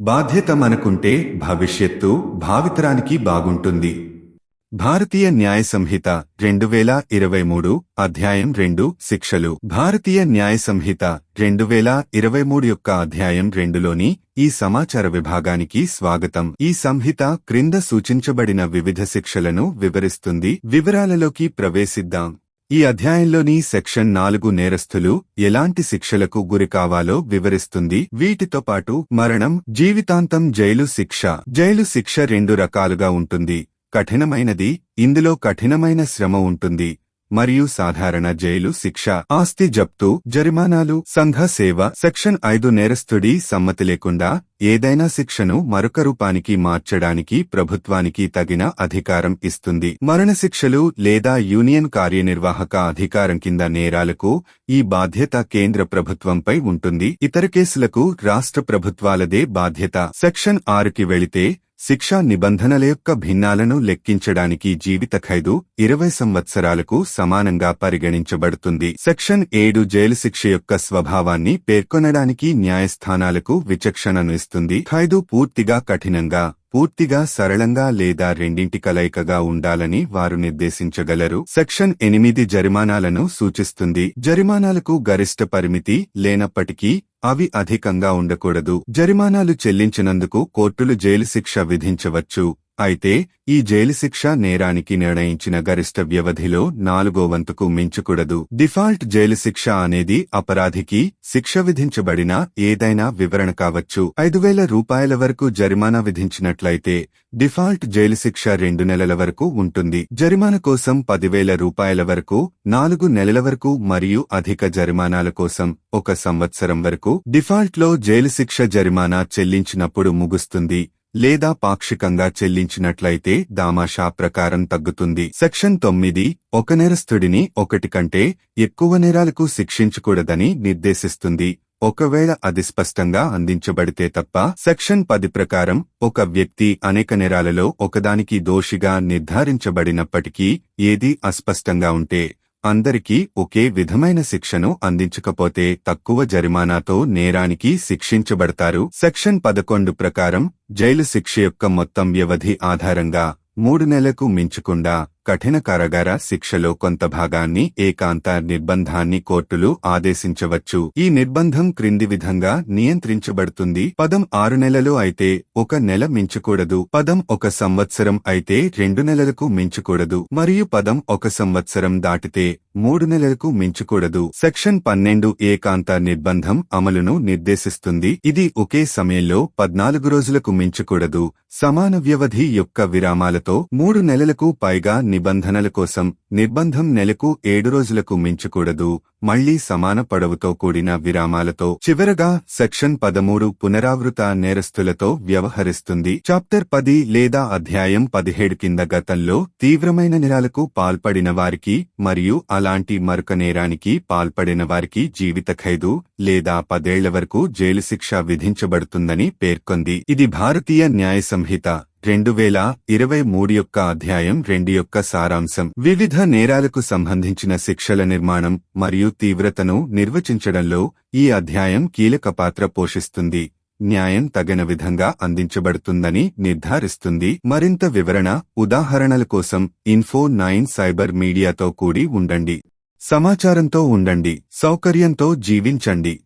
బాధ్యత మనకుంటే భవిష్యత్తు భావితరానికి బాగుంటుంది. భారతీయ న్యాయ సంహిత రెండు వేల ఇరవై మూడు అధ్యాయం రెండు శిక్షలు. భారతీయ న్యాయ సంహిత రెండు వేల ఇరవై మూడు యొక్క అధ్యాయం రెండులోని ఈ సమాచార విభాగానికి స్వాగతం. ఈ సంహిత క్రింద సూచించబడిన వివిధ శిక్షలను వివరిస్తుంది. వివరాలలోకి ప్రవేశిద్దాం. ఈ అధ్యాయంలోని సెక్షన్ నాలుగు నేరస్థులు ఎలాంటి శిక్షలకు గురి కావాలో వివరిస్తుంది. వీటితో పాటు మరణం జీవితాంతం జైలు శిక్ష. జైలు శిక్ష రెండు రకాలుగా ఉంటుంది. కఠినమైనది ఇందులో కఠినమైన శ్రమ ఉంటుంది. మరియు సాధారణ జైలు శిక్ష ఆస్తి జప్తు జరిమానాలు సంఘ సేవ సెక్షన్ ఐదు నేరస్తుడి సమ్మతి లేకుండా ఏదైనా శిక్షను మరొక రూపానికి మార్చడానికి ప్రభుత్వానికి తగిన అధికారం ఇస్తుంది. మరణశిక్షలు లేదా యూనియన్ కార్యనిర్వాహక అధికారం కింద నేరాలకు ఈ బాధ్యత కేంద్ర ప్రభుత్వంపై ఉంటుంది. ఇతర కేసులకు రాష్ట్ర ప్రభుత్వాలదే బాధ్యత. సెక్షన్ ఆరుకి వెళితే శిక్షా నిబంధనల యొక్క భిన్నాలను లెక్కించడానికి జీవిత ఖైదు ఇరవై సంవత్సరాలకు సమానంగా పరిగణించబడుతుంది. సెక్షన్ ఏడు జైలు శిక్ష యొక్క స్వభావాన్ని పేర్కొనడానికి న్యాయస్థానాలకు విచక్షణను ఇస్తుంది. ఖైదు పూర్తిగా కఠినంగా పూర్తిగా సరళంగా లేదా రెండింటి కలయికగా ఉండాలని వారు నిర్దేశించగలరు. సెక్షన్ ఎనిమిది జరిమానాలను సూచిస్తుంది. జరిమానాలకు గరిష్ట పరిమితి లేనప్పటికీ అవి అధికంగా ఉండకూడదు. జరిమానాలు చెల్లించినందుకు కోర్టులు జైలు శిక్ష విధించవచ్చు. అయితే ఈ జైలు శిక్ష నేరానికి నిర్ణయించిన గరిష్ట వ్యవధిలో నాలుగో వంతుకు మించకూడదు. డిఫాల్ట్ జైలు శిక్ష అనేది అపరాధికి శిక్ష విధించబడిన ఏదైనా వివరణ కావచ్చు. ఐదు వేల రూపాయల వరకు జరిమానా విధించినట్లయితే డిఫాల్ట్ జైలు శిక్ష రెండు నెలల వరకు ఉంటుంది. జరిమానా కోసం పదివేల రూపాయల వరకు నాలుగు నెలల వరకు మరియు అధిక జరిమానాల కోసం ఒక సంవత్సరం వరకు డిఫాల్ట్లో జైలు శిక్ష జరిమానా చెల్లించినప్పుడు ముగుస్తుంది. లేదా పాక్షికంగా చెల్లించినట్లయితే దామాషా ప్రకారం తగ్గుతుంది. సెక్షన్ తొమ్మిది ఒక నేరస్తుడిని ఒకటి కంటే ఎక్కువ నేరాలకు శిక్షించకూడదని నిర్దేశిస్తుంది. ఒకవేళ అది స్పష్టంగా అందించబడితే తప్ప సెక్షన్ పది ప్రకారం ఒక వ్యక్తి అనేక నేరాలలో ఒకదానికి దోషిగా నిర్ధారించబడినప్పటికీ ఏదీ అస్పష్టంగా ఉంటే అందరికీ ఒకే విధమైన శిక్షను అందించకపోతే తక్కువ జరిమానాతో నేరానికి శిక్షించబడతారు. సెక్షన్ పదకొండు ప్రకారం జైలు శిక్ష యొక్క మొత్తం వ్యవధి ఆధారంగా మూడు నెలలకు మించకుండా కఠిన కారాగార శిక్షలో కొంత భాగాన్ని ఏకాంత నిర్బంధాన్ని కోర్టులు ఆదేశించవచ్చు. ఈ నిర్బంధం క్రింది విధంగా నియంత్రించబడుతుంది. పదం ఆరు నెలలు అయితే ఒక నెల మించకూడదు. పదం ఒక సంవత్సరం అయితే రెండు నెలలకు మించకూడదు. మరియు పదం ఒక సంవత్సరం దాటితే మూడు నెలలకు మించకూడదు. సెక్షన్ పన్నెండు ఏకాంత నిర్బంధం అమలును నిర్దేశిస్తుంది. ఇది ఒకే సమయంలో పద్నాలుగు రోజులకు మించకూడదు. సమాన వ్యవధి యొక్క విరామాలతో మూడు నెలలకు పైగా నిబంధనల కోసం నిర్బంధం నెలకు ఏడు రోజులకు మించకూడదు మళ్ళీ సమాన పొడవుతో కూడిన విరామాలతో చివరగా సెక్షన్ పదమూడు పునరావృత నేరస్తులతో వ్యవహరిస్తుంది. చాప్టర్ పది లేదా అధ్యాయం పదిహేడు కింద గతంలో తీవ్రమైన నేరాలకు పాల్పడిన వారికి మరియు అలాంటి మరొక నేరానికి పాల్పడిన వారికి జీవిత ఖైదు లేదా పదేళ్ళ వరకు జైలు శిక్ష విధించబడుతుందని పేర్కొంది. ఇది భారతీయ న్యాయ సంహిత. రెండు వేల ఇరవై మూడు యొక్క అధ్యాయం రెండు యొక్క సారాంశం. వివిధ నేరాలకు సంబంధించిన శిక్షల నిర్మాణం మరియు తీవ్రతను నిర్వచించడంలో ఈ అధ్యాయం కీలక పాత్ర పోషిస్తుంది. న్యాయం తగిన విధంగా అందించబడుతుందని నిర్ధారిస్తుంది. మరింత వివరణ ఉదాహరణల కోసం ఇన్ఫో నైన్ సైబర్ మీడియాతో కూడి ఉండండి. సమాచారంతో ఉండండి. సౌకర్యంతో జీవించండి.